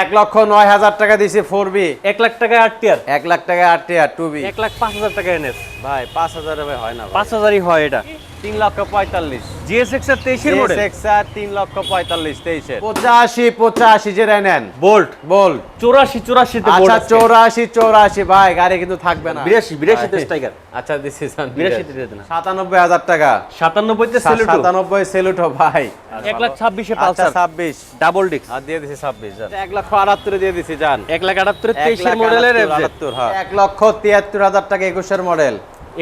এক লক্ষ নয় হাজার টাকা দিছি ফোর বি এক লাখ টাকা আট টিয়ার। এক লাখ টাকা আট টিয়ার টু বি এক লাখ পাঁচ হাজার টাকা এনএস ভাই পাঁচ হাজার ভাই হয় না পাঁচ হাজারই হয় এটা। তিন লক্ষ পঁয়তাল্লিশ। এর তেইশের মডেল এক্সার তিন লক্ষ পঁয়তাল্লিশ তেইশে পঁচাশি পঁচাশি নেন। বোল্ট বল চৌরাশি চৌরাশিতে আচ্ছা চৌরাশি চৌরাশি। ভাই গাড়ি কিন্তু থাকবে না। বিরাশি স্ট্রাইকার আচ্ছা দিস ইজ দেন। সাতানব্বই হাজার টাকা। সাতানব্বইতে সেলুটো সাতানব্বই সেলুটো ভাই। এক লাখ ছাব্বিশে আচ্ছা পালসার ছাব্বিশ। ডাবল ডিস্ক আর দিয়ে দিছি ছাব্বিশ এক লক্ষ আটাত্তরে দিয়ে দিছি যান এক লাখ আটাত্তরে তেইশের লাখ মডেলের হ্যাঁ। এক লক্ষ তিয়াত্তর হাজার টাকা একুশের মডেল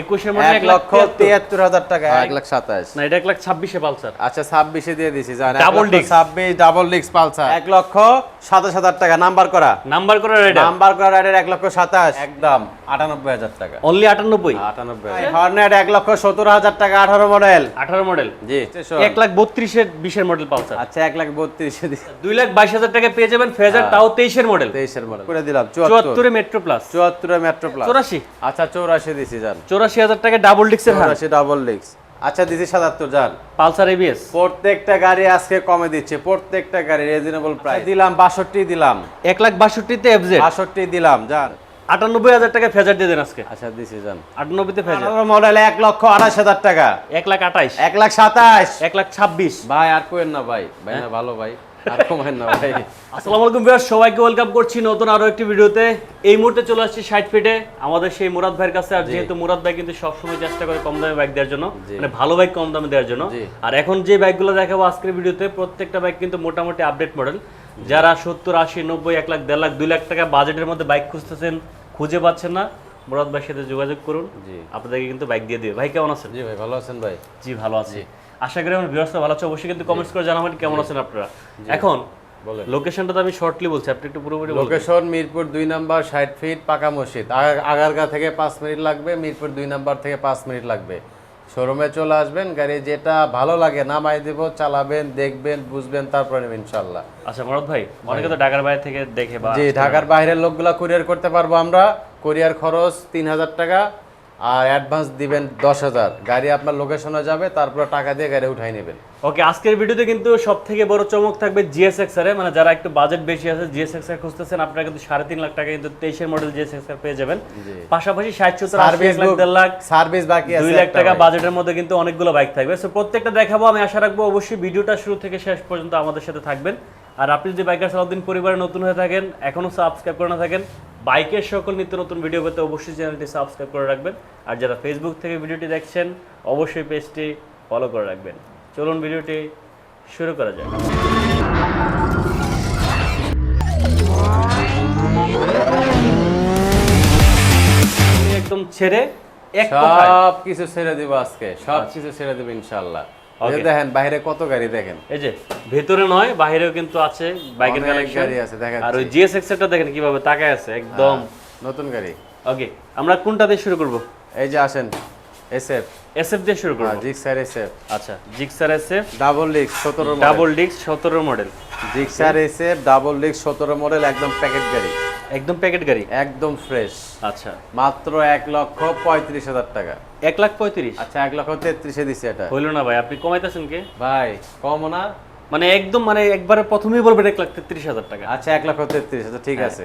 একুশের মডেল এক লক্ষ তিয়াত্তর হাজার টাকা। এক লাখ সাতাশ না এটা এক লাখ ছাব্বিশে পালসার। আচ্ছা ছাব্বিশে দিয়ে দিছি জান Double disc। ছাব্বিশ ডাবল ডিস্ক পালসার। এক লক্ষ সাতাশ হাজার টাকা নাম্বার করা। নাম্বার করা রাইডার নাম্বার করা রাইডার এক লক্ষ সাতাশ। একদম। আটানব্বই হাজার টাকা। অনলি আটানব্বই? আটানব্বই হর্নেট এক লক্ষ সত্তর হাজার টাকা আঠারো মডেল আঠারো মডেল জি। এক লাখ বত্রিশের বিশের মডেল পালসার আচ্ছা এক লাখ বত্রিশে দুই লাখ বাইশ হাজার টাকা পেয়ে যাবেন ফেজার হ্যাঁ। তাও তেইশের মডেল তেইশের মডেল করে দিলাম চুয়াত্তর। মেট্রো প্লাস চুয়াত্তরে মেট্রো প্লাস চৌরাশি? আচ্ছা চৌরাশি দিছি যান চৌরাশি হাজার টাকা ডাবল ডিক্সের চৌরাশি ডাবল ডিস্ক আচ্ছা দিছি সাতাত্তর যান পালসার এবিএস প্রত্যেকটা গাড়ি আজকে কমে দিচ্ছে প্রত্যেকটা গাড়ি রিজনেবল প্রাইস দিলাম বাষট্টি দিলাম। এক লাখ বাষট্টিতে এফজেড বাষট্টি দিলাম যান আটানব্বই হাজার টাকা ফেজার দিয়ে দেন আজকে। আচ্ছা দিছি আটানব্বইতে ফেজার। মডেল এক লক্ষ আঠাশ হাজার টাকা। এক লাখ আঠাইশ। এক লাখ সাতাশ এক লাখ ছাব্বিশ। ভাই আর কোয়েন না ভাই। ভাই না ভালো ভাই। আর কমেন না ভাই। আসসালামু আলাইকুম ভিউয়ার সবাইকে ওয়েলকাম করছি নতুন আরও একটি ভিডিওতে। এই মুহূর্তে চলে আসছি ষাট ফিটে আমাদের সেই মুরাদ ভাইয়ের কাছে। আর যেহেতু মুরাদ ভাই কিন্তু সবসময় চেষ্টা করে কম দামে বাইক দেওয়ার জন্য। মানে ভালো বাইক কম দামে দেওয়ার জন্য। আর এখন যে বাইকগুলো দেখাবো আজকের ভিডিওতে প্রত্যেকটা বাইক কিন্তু মোটামুটি আপডেট মডেল যারা সত্তর আশি নব্বই এক লাখ দেড় লাখ দুই লাখ টাকা বাজেটের মধ্যে বাইক খুঁজতেছেন খুঁজে পাচ্ছেন না। মুরাদ ভাইয়ের সাথে যোগাযোগ করুন। জি। আপনাদেরকে কিন্তু বাইক দিয়ে দিবে। ভাই কেমন আছেন? জি ভাই ভালো আছেন ভাই? জি ভালো আছি। আশা করি আমার ভিউয়ার্সরা ভালো আছে। অবশ্যই কিন্তু কমেন্টস করে জানাবেন কেমন আছেন আপনারা। এখন বলেন। লোকেশনটা তো আমি শর্টলি বলছি। আপনি একটু পুরোপুরি। লোকেশন মিরপুর দুই নাম্বার ষাট ফিট পাকা মসজিদ। আগারগা থেকে পাঁচ মিনিট লাগবে। মিরপুর দুই নাম্বার থেকে পাঁচ মিনিট লাগবে। শোরুমে চলে আসবেন গাড়ি যেটা ভালো লাগে নামাই দেবো চালাবেন দেখবেন বুঝবেন তারপরে নেবেন ইনশাল্লাহ। আচ্ছা মরদ ভাই অনেকে তো ঢাকার বাইরে থেকে দেখে জি ঢাকার বাইরের লোকগুলা কুরিয়ার করতে পারব আমরা। কুরিয়ার খরচ তিন হাজার টাকা। আর অ্যাডভান্স দিবেন দশ হাজার। গাড়ি আপনার লোকেশনে যাবে তারপর টাকা দিয়ে গাড়ি উঠাই নেবেন। ওকে আজকের ভিডিওতে কিন্তু সব থেকে বড় চমক থাকবে জিএসএক্স এর মানে যারা একটু বাজেট বেশি আছে জিএসএক্স এর খুঁজতেছেন আপনারা কিন্তু সাড়ে তিন লাখ টাকা কিন্তু তেইশের মডেল জিএসএক্স এর পেয়ে যাবেন। পাশাপাশি ষাট সত্তর আশি সার্ভিস লাখ দেড় লাখ সার্ভিস বাকি দুই লাখ টাকা। বাজেটের মধ্যে কিন্তু অনেকগুলো বাইক থাকবে। সো প্রত্যেকটা দেখাবো আমি আশা রাখব অবশ্যই ভিডিওটা শুরু থেকে শেষ পর্যন্ত আমাদের সাথে থাকবেন। আর আপনি যদি বাইকার সালাউদ্দিন পরিবারে নতুন হয়ে থাকেন এখনও সাবস্ক্রাইব করে না থাকেন, বাইকের সকল নিত্য নতুন ভিডিও পেতে অবশ্যই চ্যানেলটি সাবস্ক্রাইব করে রাখবেন। আর যারা ফেসবুক থেকে ভিডিওটি দেখছেন, অবশ্যই পেজটি ফলো করে রাখবেন। চলুন ভিডিওটি শুরু করা যাক। একদম ছেড়ে সব কিছু ছেড়ে দিব আজকে সব কিছু ছেড়ে দেব ইনশাল্লাহ। দেখেন বাইরে কত গাড়ি দেখেন? এই যে ভেতরে নয় বাইরেও কিন্তু আছে বাইকের কালেকশন গাড়ি আছে, দেখাচ্ছি। আর ওই জিএসএক্স এরটা দেখেন কীভাবে তাকায় আছে একদম। নতুন গাড়ি। ওকে আমরা কোনটা দিয়ে শুরু করব? এই যে আসেন এসএফ এসএফ দিয়ে শুরু করব। জিক্সার এসএফ আচ্ছা জিক্সার এসএফ ডাবল লিক্স সতেরো double disc 17 model Gixxer SF double leaks সতেরো মডেল একদম প্যাকেট গাড়ি। একদম প্যাকেট গাড়ি? একদম ফ্রেশ আচ্ছা। মাত্র এক লক্ষ পঁয়ত্রিশ হাজার টাকা। এক লাখ পঁয়ত্রিশ? আচ্ছা এক লক্ষ তেত্রিশে দিছে এটা। হইল না ভাই আপনি কমাইতেছেন কে? ভাই কম না। মানে একদম মানে একবারে প্রথমেই বলবেন এক লাখ তেত্রিশ হাজার টাকা। আচ্ছা এক লক্ষ তেত্রিশ আচ্ছা ঠিক আছে।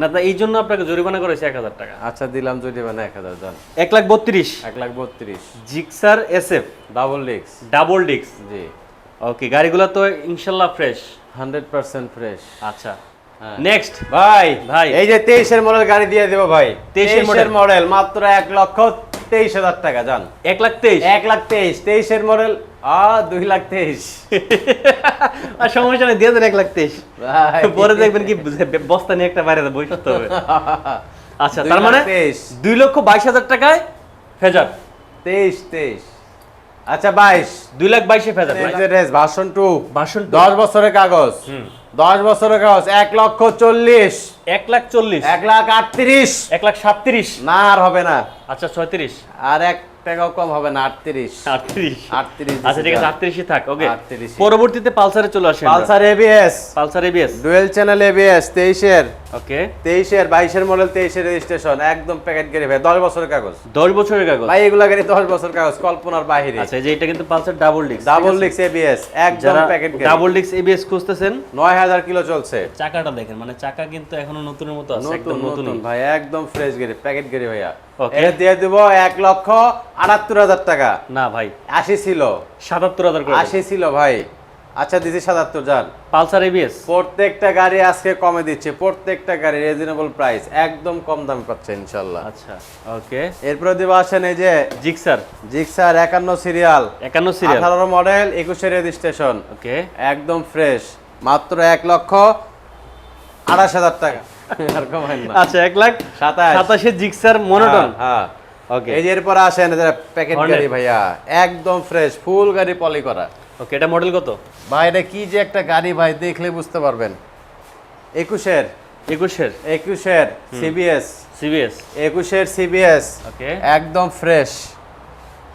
না তা এই জন্য আপনাকে জরিমানা করেছে এক হাজার টাকা। আচ্ছা দিলাম যদি মানে এক হাজার জন এক লাখ বত্রিশ। এক লাখ বত্রিশ। Gixxer SF. ডাবল লিক্স ডাবল ডিস্ক জি। ওকে গাড়িগুলো তো ইনশাল্লাহ ফ্রেশ হান্ড্রেড পার্সেন্ট ফ্রেশ আচ্ছা। হ্যাঁ। নেক্সট ভাই ভাই। এই যে তেইশের মডেল গাড়ি দিয়ে দেবো ভাই। তেইশের মডেল মাত্র এক লক্ষ তেইশ হাজার টাকা যান এক লাখ তেইশ? এক লাখ তেইশ। তেইশের মডেল আ দুই লাখ তেইশ। আর সমস্যা নেই দিয়ে দেন এক লাখ তেইশ। পরে দেখবেন কি বস্তা নিয়ে একটা বাইরে বই করতে হবে। আচ্ছা তার মানে দুই লক্ষ বাইশ হাজার টাকায় ফেজার। তেইশ তেইশ। আচ্ছা বাইশ। দুই লাখ বাইশে ফেজার ভাষণ টু। ভাষণ দশ বছরের কাগজ। দশ বছরের কাগজ এক লক্ষ চল্লিশ। এক লাখ চল্লিশ। এক লাখ আটত্রিশ। এক লাখ সাতত্রিশ। না আর হবে না। আচ্ছা ছয়ত্রিশ। আর এক টাকাও কম হবে না আটত্রিশ। আটত্রিশ। আটত্রিশ আচ্ছা ঠিক আছে আটত্রিশই থাক ওকে 38 পরবর্তীতে পালসারে চলে আসে Pulsar ABS Pulsar ABS dual channel ABS তেইশের। ওকে। তেইশের বাইশের মডেল তেইশের রেজিস্ট্রেশন একদম প্যাকেট গাড়ি ভাই দশ বছরের কাগজ। দশ বছরের কাগজ? ভাই এগুলা গাড়ি দশ বছর কাগজ কল্পনার বাহিরে। আচ্ছা এই যে এটা কিন্তু পালসার ডাবল ডিস্ক ডাবল ডিক্স এবিএস একদম প্যাকেট গাড়ি ডাবল ডিস্ক এবিএস খুঁজতেছেন? নয় হাজার কিলো চলছে। চাকাটা দেখেন মানে চাকা কিন্তু এখনও নতুনের মতো আছে নতুন একদম নতুন ভাই একদম ফ্রেশ গাড়ি প্যাকেট গাড়ি ভাইয়া। Okay. এটা দিয়ে দিব এক লক্ষ আটাত্তর হাজার টাকা। না ভাই। আশি ছিল। সাতাত্তর হাজার আশি ছিল ভাই। আচ্ছা দিদি সাতাত্তর যান। পালসার এবিএস প্রত্যেকটা গাড়ি আজকে কমে দিচ্ছে। প্রত্যেকটা গাড়ি রিজনেবল প্রাইস একদম কম দামে পাচ্ছে ইনশাল্লাহ। আচ্ছা ওকে। এরপরে দিব আসেন এই যে জিক্সার জিক্সার একান্ন সিরিয়াল একান্ন সিরিয়াল আঠারো মডেল একুশে রেজিস্ট্রেশন ওকে। একদম ফ্রেশ মাত্র এক লক্ষ আঠাশ হাজার টাকা। আচ্ছা এক লাখ সাতাশ। সাতাশে জিক্সার মনোটন হ্যাঁ। ওকে এই যে এরপর আসেন প্যাকেট Hornet। গাড়ি ভাইয়া একদম ফ্রেশ ফুল গাড়ি পলি করা। ওকে এটা মডেল কত? ভাই এটা কি যে একটা গাড়ি ভাই দেখলে বুঝতে পারবেন। একুশের। একুশের? একুশের সিবিএস সিবিএস একুশের সিবিএস ওকে একদম ফ্রেশ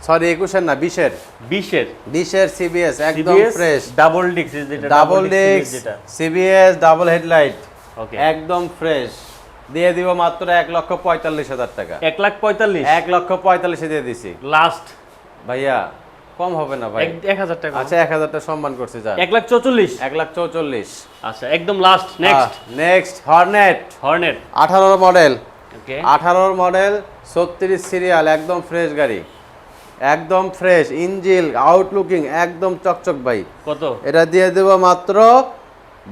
সরি একুশের না বিশের। বিশের? বিশের সিবিএস একদম ফ্রেশ ডাবল ডিক্স double disc CBS double headlight okay একদম ফ্রেশ দিয়ে দিব মাত্র এক লক্ষ পঁয়তাল্লিশ হাজার টাকা। এক লাখ পঁয়তাল্লিশ? এক লক্ষ পঁয়তাল্লিশে দিয়ে দিছি। লাস্ট ভাইয়া কম হবে না ভাই। এক হাজার টাকা। আচ্ছা এক হাজার টাকা সম্মান করছি যা এক লাখ চৌচল্লিশ? এক লাখ চৌচল্লিশ। আচ্ছা একদম last next next Hornet Hornet আঠারোর মডেল আঠারোর মডেল ছত্রিশ সিরিয়াল একদম ফ্রেশ গাড়ি। একদম ফ্রেশ ইঞ্জিল আউটলুকিং একদম চকচক ভাই। কত? এটা দিয়ে দেবো মাত্র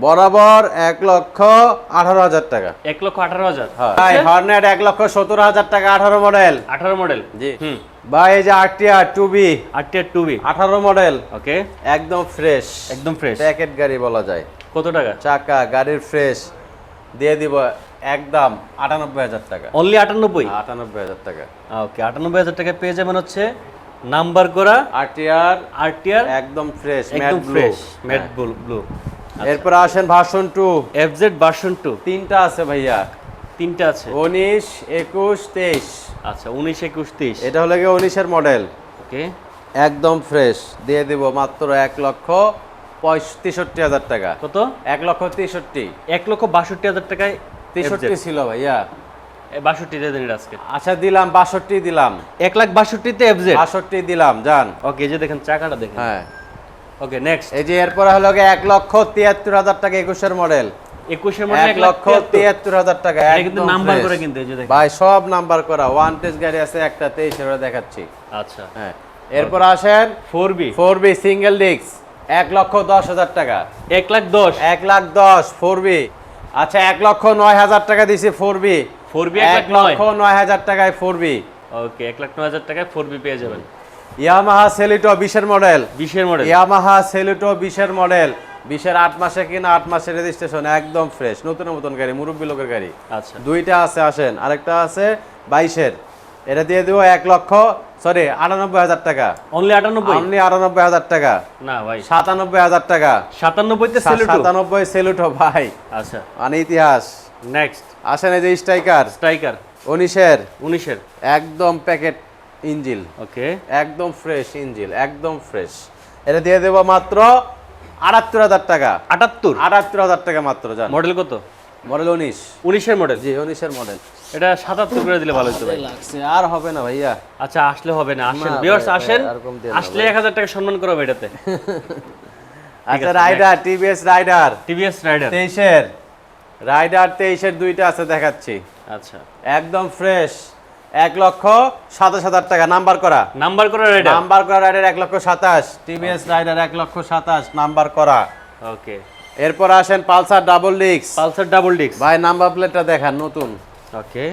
বরাবর এক লক্ষ আঠারো হাজার টাকা। এক লক্ষ আঠারো হাজার? ভাই হর্নেট এক লক্ষ সতেরো হাজার টাকা আঠারো মডেল। আঠারো মডেল? জি। হুম। ভাই এই যে আরটিআর টু বি আটটিয়ার টু বি আঠারো মডেল। ওকে একদম ফ্রেশ একদম ফ্রেশ প্যাকেট গাড়ি বলা যায়। কত টাকা? চাকা গাড়ির ফ্রেশ দিয়ে দিব একদম আটানব্বই হাজার টাকা। অনলি আটানব্বই? আটানব্বই হাজার টাকা। ওকে আটানব্বই হাজার টাকা পেয়ে যাবেন হচ্ছে নাম্বার করা আরটিআর আরটিআর একদম ফ্রেশ একদম ফ্রেশ ম্যাট ব্লু এরপর আসেন version two. FZ version two. তিনটা আছে ভাইয়া। তিনটা আছে। উনিশ একুশ তেইশ। আচ্ছা উনিশ একুশ তেইশ। এটা হলো গিয়ে উনিশের মডেল ওকে। একদম ফ্রেশ দিয়ে দিব মাত্র এক লক্ষ পঁয়ষ- তেষট্টি হাজার টাকা। কত? এক লক্ষ তেষট্টি। এক লক্ষ বাষট্টি হাজার টাকায় তেষট্টি ছিল ভাইয়া। বাষট্টি দিয়ে দিন আজকে। আচ্ছা দিলাম বাষট্টি দিলাম। এক লাখ বাষট্টিতে এফজেড বাষট্টি দিলাম যান। ওকে যে দেখেন চাকাটা দেখেন। হ্যাঁ। ওকে নেক্সট এই যে এরপরে হলো এক লক্ষ তিয়াত্তর হাজার টাকা একুশের মডেল একুশের মডেল এক লক্ষ তিয়াত্তর হাজার টাকা এটা কিন্তু নাম্বার করে কিন্তু এই যে দেখেন। ভাই সব নাম্বার করা। ওয়ান টেস্ট গাড়ি আছে একটা তেইশ দেখাচ্ছি। আচ্ছা। হ্যাঁ এরপর আসেন four V four V single disc এক লক্ষ দশ হাজার টাকা। এক লাখ দশ। এক লাখ দশ ফোর বি আচ্ছা এক লক্ষ নয় হাজার টাকা দিছি ফোর বি ফোর বি এক লক্ষ নয়। হাজার টাকায় ফোর বি ওকে এক লাখ নয় হাজার টাকায় ফোর বি পেয়ে যাবেন। ইয়ামাহা সেলিটো বিশের মডেল বিশের মডেল ইয়ামাহা সেলিটো বিশের মডেল বিশের আট মাসে কিনা আট মাসের রেজিস্ট্রেশন একদম ফ্রেশ নতুন নতুন গাড়ি মুরব্বী লোকের গাড়ি। আচ্ছা। দুইটা আছে আসেন। আরেকটা আছে বাইশের। এটা দিয়ে দিব এক লক্ষ সরি আটানব্বই হাজার টাকা। অনলি আটানব্বই? আপনি আটানব্বই হাজার টাকা। না ভাই। সাতানব্বই হাজার টাকা। সাতানব্বইতে সেলুটো সাতানব্বই সেলুটো ভাই। আচ্ছা। মানে ইতিহাস। নেক্সট আসেন এই যে স্ট্রাইকার স্ট্রাইকার উনিশের। উনিশের। একদম প্যাকেট ইঞ্জিল। ওকে। একদম ফ্রেশ ইঞ্জিল একদম ফ্রেশ এটা দিয়ে দেবো মাত্র আটাত্তর হাজার টাকা। আটাত্তর? আটাত্তর হাজার টাকা মাত্র জান। মডেল কত? মডেল উনিশ। উনিশের মডেল? জি উনিশের মডেল। এটা সাতাত্তর করে দিলে ভালো হতো লাগছে আর হবে না ভাইয়া। আচ্ছা আসলে হবে না আসেন। ভাই, আসেন আসলে এক হাজার টাকা সম্মান করবে এটাতে। আচ্ছা Raider TVS Raider. TVS Raider. তেইশের। রাইডার তেইশের দুইটা আছে দেখাচ্ছি। আচ্ছা। একদম ফ্রেশ এক লক্ষ সাতাশ হাজার টাকা। নাম্বার করা। নাম্বার করা রাইডার নাম্বার করা রাইডার এক লক্ষ সাতাশ। টিভিএস রাইডার এক লক্ষ সাতাশ। নাম্বার করা। ওকে এরপর আসেন পালসার ডাবল ডিক্স পালসার ডাবল ডিস্ক। ভাই নাম্বার প্লেটটা দেখান নতুন। ওকে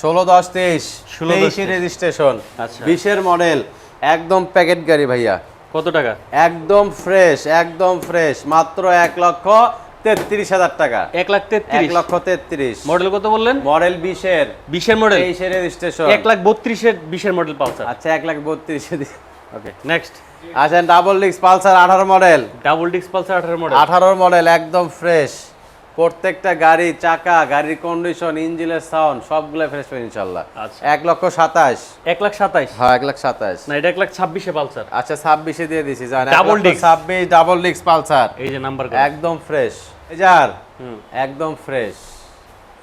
ষোলো দশ তেইশ। 16 10 তেইশে রেজিস্ট্রেশন আচ্ছা। বিশের মডেল একদম প্যাকেট গাড়ি ভাইয়া। কত টাকা? একদম ফ্রেশ একদম ফ্রেশ মাত্র এক লক্ষ তেত্রিশ হাজার টাকা। এক লাখ তেত্রিশ। লক্ষ তেত্রিশ। মডেল কত বললেন? মডেল বিশের। বিশের মডেল। রেজিস্ট্রেশন এক লাখ বত্রিশের বিশের মডেল পালসার আচ্ছা এক লাখ বত্রিশে। ওকে নেক্সট আচ্ছা ডাবল ডিক্স পালসার আঠারো মডেল ডাবল ডিক্স পালসার আঠারো মডেল আঠারোর মডেল একদম ফ্রেশ প্রত্যেকটা গাড়ি চাকা গাড়ির কন্ডিশন ইঞ্জিনের সাউন্ড সবগুলো ফ্রেশ পাবেন ইনশাল্লাহ আচ্ছা। এক লক্ষ সাতাশ। এক লাখ সাতাইশ হ্যাঁ এক লাখ সাতাশ। না এটা এক লাখ ছাব্বিশে পালসার। আচ্ছা ছাব্বিশে দিয়ে দিছি Double disc। ছাব্বিশ ডাবল ডিক্স পালসার। এই যে নাম্বার একদম ফ্রেশ হুম। একদম ফ্রেশ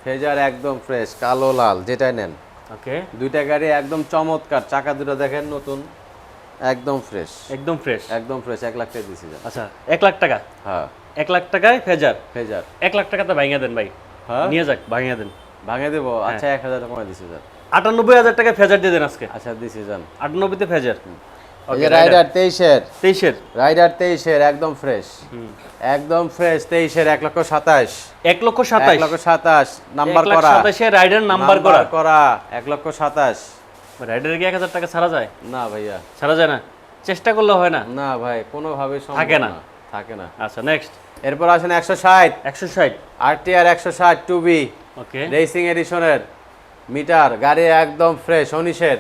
ফেজার একদম ফ্রেশ কালো লাল যেটাই নেন। ওকে। দুইটা গাড়ি একদম চমৎকার। চাকা দুটো দেখেন নতুন। একদম ফ্রেশ একদম ফ্রেশ একদম ফ্রেশ এক লাখ টাকা দিছি আচ্ছা এক লাখ টাকা? হ্যাঁ। এক লাখ টাকায় ফেজার। ফেজার এক লাখ টাকাতে ভাঙিয়ে দেন ভাই। হ্যাঁ? নিয়ে যাক ভাঙিয়ে দেন। ভাঙে দেবো? আচ্ছা এক হাজার টাকা দিছি যান আটানব্বই হাজার টাকা ফেজার দিয়ে দেন আজকে। আচ্ছা দিছি যান। আটানব্বইতে ফেজার। রাইডার তেইশের। তেইশের। রাইডার তেইশের একদম ফ্রেশ একদম ফ্রেশ তেইশের এক লক্ষ সাতাশ। এক লক্ষ এক সাতাইশ লক্ষ সাতাশ নাম্বার করা। সাতাশে রাইডার নাম্বার করা। করা এক লক্ষ সাতাশ। রাইডারে কি এক হাজার টাকা ছাড়া যায়? না ভাইয়া। ছাড়া যায় না? চেষ্টা করলে হয় না? না ভাই কোনোভাবে সম্ভব থাকে না। থাকে না। আচ্ছা নেক্সট এরপর আসেন একশো ষাট। একশো ষাট। আরটিআর একশো ষাট টু বি। ওকে। রেসিং এডিশনের মিটার গাড়ি একদম ফ্রেশ উনিশের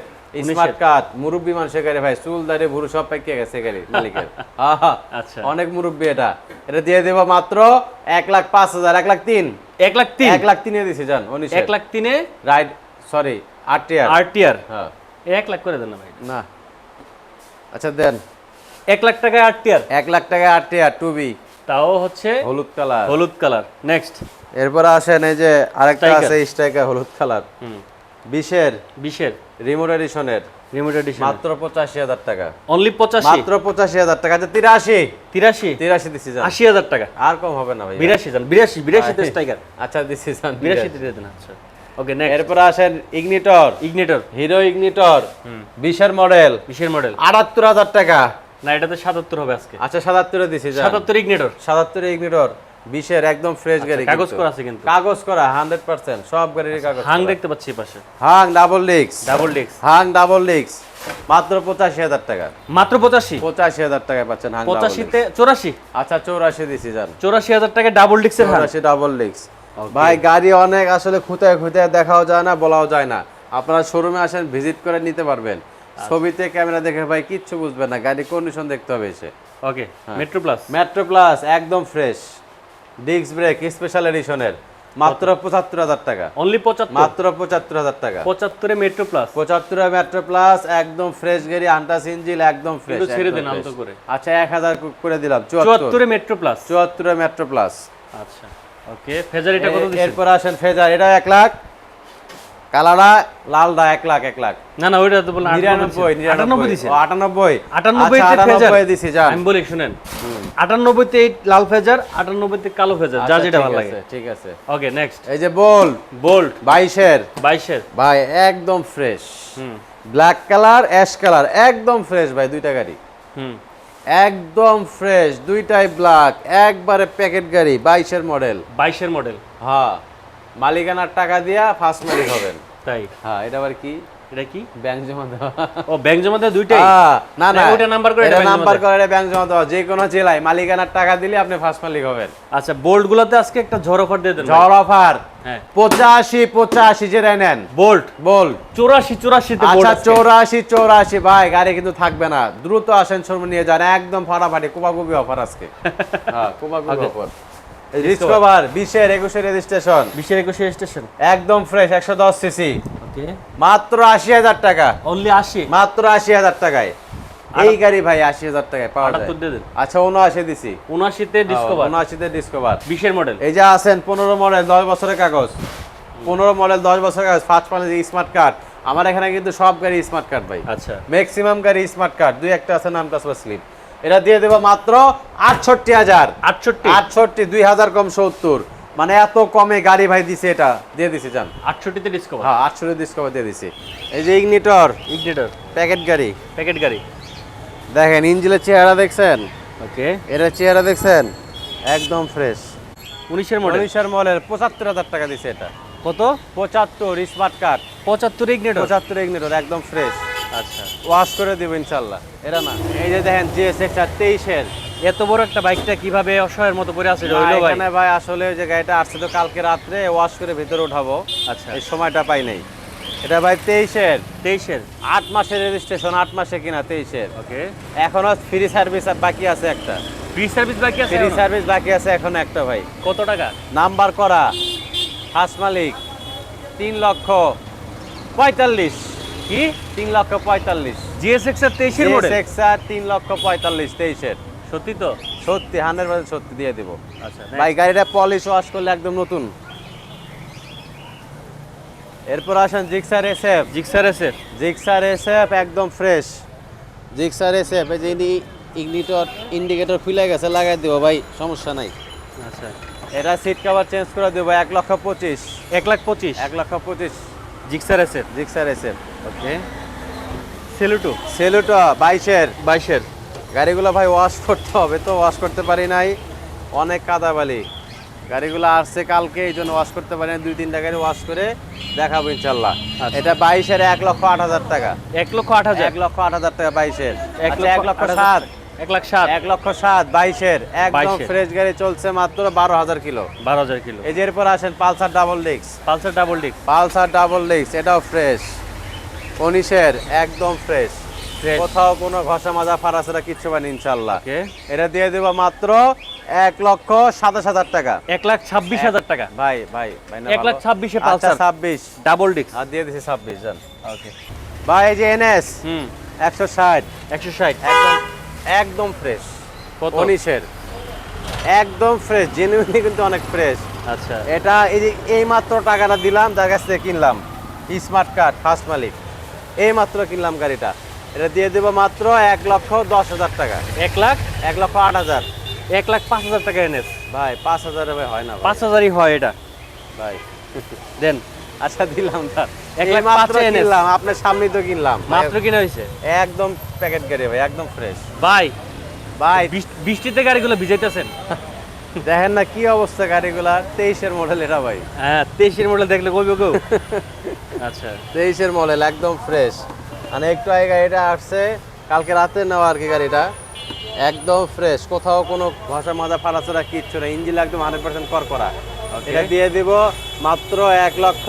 স্মার্ট কার্ড মুরব্বী মানুষের গাড়ি ভাই চুল দাঁড়িয়ে ভুরু সব পাইকে গেছে গাড়ি মালিকের। আচ্ছা। অনেক মুরব্বী এটা। এটা দিয়ে দেবো মাত্র এক লাখ পাঁচ হাজার এক লাখ তিন। এক লাখ তিন? এক লাখ তিনে দিছি জান উনিশ এক লাখ তিনে রাইট সরি আরটিআর আরটিআর হ্যাঁ। এক লাখ করে দেন না ভাই। না। আচ্ছা দেন। এক লাখ টাকায় আরটিআর এক লাখ টাকা আরটিআর টু বি তাও হচ্ছে হলুদ কালার। হলুদ কালার। নেক্সট এরপর আসেন এই যে আরেকটা আছে স্ট্রাইকার হলুদ কালার। বিশের। বিশের। রিমোট এডিশনের রিমোট এডিশন মাত্র পঁচাশি হাজার টাকা। অনলি পঁচাশি। মাত্র পঁচাশি হাজার টাকা আচ্ছা তিরাশি। তিরাশি? তিরাশি দিছি যান। আশি হাজার টাকা। আর কম হবে না ভাই বিরাশি যান। বিরাশি বিরাশিতে স্ট্রাইকার আচ্ছা দিছি যান বিরাশি দিয়ে দেন আচ্ছা। ওকে নেক্সট এরপর আসেন ইগনিটর ইগনেটর হিরো ইগনিটর বিশের মডেল বিশের মডেল আটাত্তর হাজার টাকা। না এটাতে সাতাত্তর হবে আজকে। আচ্ছা সাতাত্তরে দিছি যান সাতাত্তর ইগনেটর। সাতাত্তরে ইগনিটর বিশের একদম ফ্রেশ গাড়ি আচ্ছা, কাগজ করা আছে কিন্তু। কাগজ করা হান্ড্রেড পার্সেন্ট সব গাড়ির কাগজ হাং। দেখতে পাচ্ছি পাশে। হাং ডাবল লিক্স ডাবল ডিস্ক হাং ডাবল লিক্স মাত্র পঁচাশি হাজার টাকা। মাত্র পঁচাশি? পঁচাশি হাজার টাকায় পাচ্ছেন হাং ডাবল পঁচাশিতে চৌরাশি? আচ্ছা চৌরাশি দিছি যান চৌরাশি হাজার টাকা ডাবল ডিস্কের হাং। চৌরাশি ডাবল লিক্স ভাই গাড়ি অনেক আসলে খুঁতে খুঁতে দেখাও যায় না বলাও যায় না। আপনারা শোরুমে আসেন ভিজিট করে নিতে পারবেন। ছবিতে ক্যামেরা দেখে ভাই কিচ্ছু বুঝবেন না গাড়ি কন্ডিশন দেখতে হবে এসে। Okay Metro plus Metro plus একদম ফ্রেশ ডিস্ক ব্রেক স্পেশাল এডিশনের মাত্র পঁচাত্তর হাজার টাকা। অনলি পঁচাত্তর? মাত্র পঁচাত্তর হাজার টাকা। পঁচাত্তরে মেট্রো প্লাস পঁচাত্তর মেট্রো প্লাস একদম ফ্রেশ গাড়ি আন্টাস ইঞ্জিল একদম ফ্রেশ ছেড়ে দিন আলতো করে। আচ্ছা এক হাজার করে দিলাম চুয়াত্তর। মেট্রো প্লাস চুয়াত্তর মেট্রো প্লাস আচ্ছা ওকে ফেজার এটা কত এরপর আসেন ফেজার এটা এক লাখ। কালারা লালদা এক লাখ এক লাখ। না না ওইটা তো বললাম নিরানব্বই নিরানব্বই। দিছে? আটানব্বই। আটানব্বই আচ্ছা, ফেজার। আটানব্বই দিছি যান। আমি বলি শুনেন। আটানব্বইতে এই লাল ফেজার আটানব্বইতে কালো ফেজার যা আচ্ছা, যেটা ভালো লাগে। ঠিক আছে। ওকে নেক্সট এই যে বল বোল্ট বাইশের। বাইশের। ভাই একদম ফ্রেশ হুম। ব্ল্যাক কালার অ্যাশ কালার একদম ফ্রেশ ভাই দুইটা গাড়ি। হুম। একদম ফ্রেশ দুইটাই ব্ল্যাক একবারে প্যাকেট গাড়ি বাইশের মডেল বাইশের মডেল হ্যাঁ। মালিকানার টাকা দিয়া ফার্স্ট মালিক হবেন। তাই? হ্যাঁ এটা আবার কি? এটা কি? ব্যাংক জমা দেওয়া। ও ব্যাংক জমা দেয় দুইটাই? না না। ওইটা নাম্বার করে এটা নাম্বার করে এটা ব্যাংক জমা দেওয়া। যে কোনো জেলায় মালিকানার টাকা দিলে আপনি ফার্স্ট মালিক হবেন। আচ্ছা বোল্ট গুলাতে আজকে একটা ঝড় অফার দিয়ে দেন ঝড় অফার। হ্যাঁ। পঁচাশি পঁচাশি যেটা নেন। বোল্ট বল চৌরাশি বোল্ট আচ্ছা চৌরাশি চৌরাশি। ভাই গাড়ি কিন্তু থাকবে না। দ্রুত আসেন শোরুমে নিয়ে যান। একদম ফাটাফাটি কুবাকুবি অফার আজকে। হ্যাঁ অফার। ডিসকভার বিশের একুশের রেজিস্ট্রেশন বিশের একুশে স্টেশন একদম ফ্রেশ একশো দশ সিসি ওকে মাত্র আশি হাজার টাকা। অনলি আশি। মাত্র আশি হাজার টাকায়। এই গাড়ি ভাই আশি হাজার টাকায় পাওয়া যায়। দিয়ে আচ্ছা উনআশি দিছি। উনআশিতে ডিসকভার উনআশিতে ডিসকভার বিশের মডেল এই যে আছেন পনেরো মডেল দশ বছরের কাগজ। পনেরো মডেল দশ বছরের কাগজ ফার্স্ট পানি স্মার্ট কার্ড আমার এখানে কিন্তু সব গাড়ি স্মার্ট কার্ড ভাই। আচ্ছা। ম্যাক্সিমাম গাড়ি স্মার্ট কার্ড দুই একটা আছে নাম টাস স্লিপ এটা দিয়ে দেবো মাত্র আটষট্টি হাজার। আটষট্টি? আটষট্টি দুই হাজার কম সত্তর। মানে এত কমে গাড়ি ভাই দিছে এটা। দিয়ে দিছে যান আটষট্টিতে ডিসকভার হ্যাঁ আটষট্টি ডিসকভার দিয়ে দিছি। এই যে ইগনিটর। ইগনিটর। প্যাকেট গাড়ি। প্যাকেট গাড়ি। দেখেন ইঞ্জিনের চেহারা দেখছেন? ওকে। এটা চেহারা দেখছেন? একদম ফ্রেশ উনিশের মডেল উনিশের মডেল পঁচাত্তর হাজার টাকা দিছে এটা। কত? পঁচাত্তর স্মার্ট কার্ড পঁচাত্তর ইগনিটর? পঁচাত্তর ইগনিটর একদম ফ্রেশ আচ্ছা ওয়াশ করে দেবো ইনশাল্লাহ। এটা না এই যে দেখেন জিএসএক্স আর তেইশের এত বড় একটা বাইকটা কীভাবে অসহায়ের মতো পড়ে আছে ভাই এখানে ভাই আসলে ওই যে গাড়িটা আসছে তো কালকে রাত্রে ওয়াশ করে ভেতরে উঠাবো। আচ্ছা। এই সময়টা পাই নাই। এটা ভাই তেইশের তেইশের আট মাসের রেজিস্ট্রেশন আট মাসে কিনা তেইশের। ওকে। এখনও ফ্রি সার্ভিস আর বাকি আছে একটা। ফ্রি সার্ভিস বাকি আছে ফ্রি সার্ভিস বাকি আছে এখন একটা ভাই। কত টাকা? নাম্বার করা হাস মালিক তিন লক্ষ পঁয়তাল্লিশ। কি? তিন লক্ষ পঁয়তাল্লিশ। জিএসএক্স এর তেইশের মডেল এক্সার তিন লক্ষ পঁয়তাল্লিশ তেইশের। সত্যি তো? সত্যি হান্ড্রেড পার্সেন্ট সত্যি দিয়ে দিব। আচ্ছা ভাই গাড়িটা পলিশ ওয়াশ করলে একদম নতুন। এরপর আসেন Gixxer SF Gixxer SF Gixxer SF একদম ফ্রেশ জিক্সার এসএফ এই যে ইগনিটর ইন্ডিকেটর খুলে গেছে লাগাই দিব ভাই সমস্যা নাই। আচ্ছা। এটা সিট কভার চেঞ্জ করে দেবো এক লক্ষ পঁচিশ। এক লাখ পঁচিশ? এক লক্ষ পঁচিশ। জিক্সার এসে জিক্সার এসএফ ওকে সেলুটু সেলুটো বাইশের। বাইশের। গাড়িগুলো ভাই ওয়াশ করতে হবে তো ওয়াশ করতে পারি নাই। অনেক কাদাবালি। গাড়িগুলো আসছে কালকে এই জন্য ওয়াশ করতে পারি না দুই তিনটা গাড়ি ওয়াশ করে দেখাবো ইনশাল্লাহ। আচ্ছা। এটা বাইশের এক লক্ষ আট হাজার টাকা। এক লক্ষ আট হাজার। এক লক্ষ আট হাজার টাকা বাইশের। এক আচ্ছা, লক্ষ সাত। এক লাখ সাত। এক লক্ষ সাত বাইশের। একদম 22 ফ্রেশ গাড়ি চলছে মাত্র বারো হাজার কিলো। বারো হাজার কিলো। এই যে এরপর আসেন পালসার ডাবল ডিক্স পালসার ডাবল ডিক পালসার ডাবল ডিক্স এটাও ফ্রেশ উনিশের একদম ফ্রেশ কোথাও কোনো ঘষা মাজা ফারাসেরা কিচ্ছু পানি ইনশাল্লাহ ওকে। এটা দিয়ে দেব মাত্র এক লক্ষ সাতাশ হাজার টাকা। এক লাখ ছাব্বিশ হাজার টাকা। ভাই ভাই এক লাখ? ছাব্বিশে আচ্ছা পালসার ছাব্বিশ। ডাবল ডিক আর দিয়ে দিছি ছাব্বিশ জান। ওকে ভাই এই যে এনএস হুম। একশো ষাট। একশো ষাট। একদম একদম ফ্রেশ উনিশের একদম ফ্রেশ জেনুইনলি কিন্তু অনেক ফ্রেশ আচ্ছা। এটা এই যে এই মাত্র টাকাটা দিলাম যার কাছ থেকে কিনলাম। স্মার্ট কার্ড ফার্স্ট মালিক। এই মাত্র কিনলাম গাড়িটা। এটা দিয়ে দেবো মাত্র এক লক্ষ দশ হাজার টাকা। এক লাখ? এক লক্ষ আট হাজার। এক লাখ পাঁচ হাজার টাকা এনেস ভাই পাঁচ হাজারে ভাই হয় না পাঁচ হাজারই হয় এটা। ভাই দেন আচ্ছা দিলাম তার। এক লাখ মাত্র। কিনলাম আপনার সামনেই তো কিনলাম। মাত্র কিনা হয়েছে? একদম প্যাকেট গাড়ি ভাই একদম ফ্রেশ ভাই ভাই বৃষ্টিতে গাড়িগুলো ভিজাইতেছেন? দেখেন না কি অবস্থা গাড়িগুলা? তেইশের মডেল এটা ভাই। হ্যাঁ তেইশের মডেল দেখলে কইবে কেউ? আচ্ছা। তেইশের মডেল একদম ফ্রেশ মানে একটু আগে গাড়িটা আসছে কালকে রাতে নেওয়া আর কি গাড়িটা। একদম ফ্রেশ কোথাও কোনো ঘষা মাজা ফাড়াছাড়া কিচ্ছু না ইঞ্জিন একদম হান্ড্রেড পার্সেন্ট কর করা। এটা দিয়ে দিব মাত্র এক লক্ষ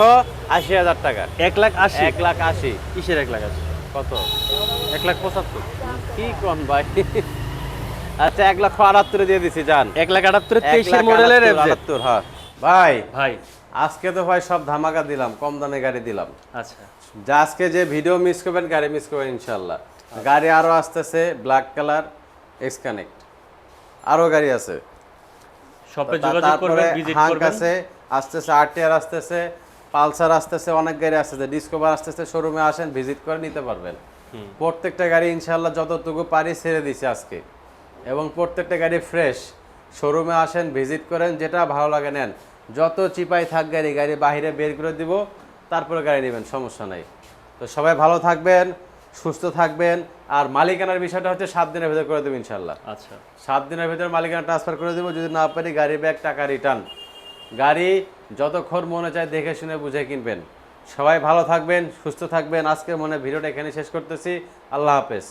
আশি হাজার টাকা। এক লাখ আশি? এক লাখ আশি। কিসের এক লাখ আশি? কত? এক লাখ পঁচাত্তর। কি কম ভাই? আচ্ছা এক লক্ষ আটাত্তরে দিয়ে দিছি যান। এক লাখ আটাত্তর তেইশের মডেলের আটাত্তর, হ্যাঁ। ভাই ভাই। আজকে তো ভাই সব ধামাকা দিলাম কম দামে গাড়ি দিলাম। আচ্ছা। যা আজকে যে ভিডিও মিস করবেন গাড়ি মিস করবেন ইনশাল্লাহ গাড়ি আরও আসতেছে ব্ল্যাক কালার এক্স কানেক্ট আরও গাড়ি আছে। শপে যোগাযোগ করবেন ভিজিট করবেন। আছে আসতেছে আরটিআর আসতেছে পালসার আসতেছে অনেক গাড়ি আসতেছে ডিসকভার আসতেছে শোরুমে আসেন ভিজিট করে নিতে পারবেন। প্রত্যেকটা গাড়ি ইনশাল্লাহ যতটুকু পারি ছেড়ে দিছি আজকে। এবং প্রত্যেকটা গাড়ি ফ্রেশ শোরুমে আসেন ভিজিট করেন যেটা ভালো লাগে নেন। যত চিপাই থাক গাড়ি গাড়ি বাইরে বের করে দিব তারপরে গাড়ি নেবেন সমস্যা নাই। তো সবাই ভালো থাকবেন সুস্থ থাকবেন আর মালিকানার বিষয়টা হচ্ছে সাত দিনের ভেতর করে দেবো ইনশাল্লাহ আচ্ছা। সাত দিনের ভিতরে মালিকানা ট্রান্সফার করে দেবো যদি না পারি গাড়ি ব্যাগ টাকা রিটার্ন গাড়ি যতক্ষণ মনে চায় দেখে শুনে বুঝে কিনবেন। সবাই ভালো থাকবেন সুস্থ থাকবেন। আজকের মনে ভিডিওটা এখানে শেষ করতেছি। আল্লাহ হাফেজ।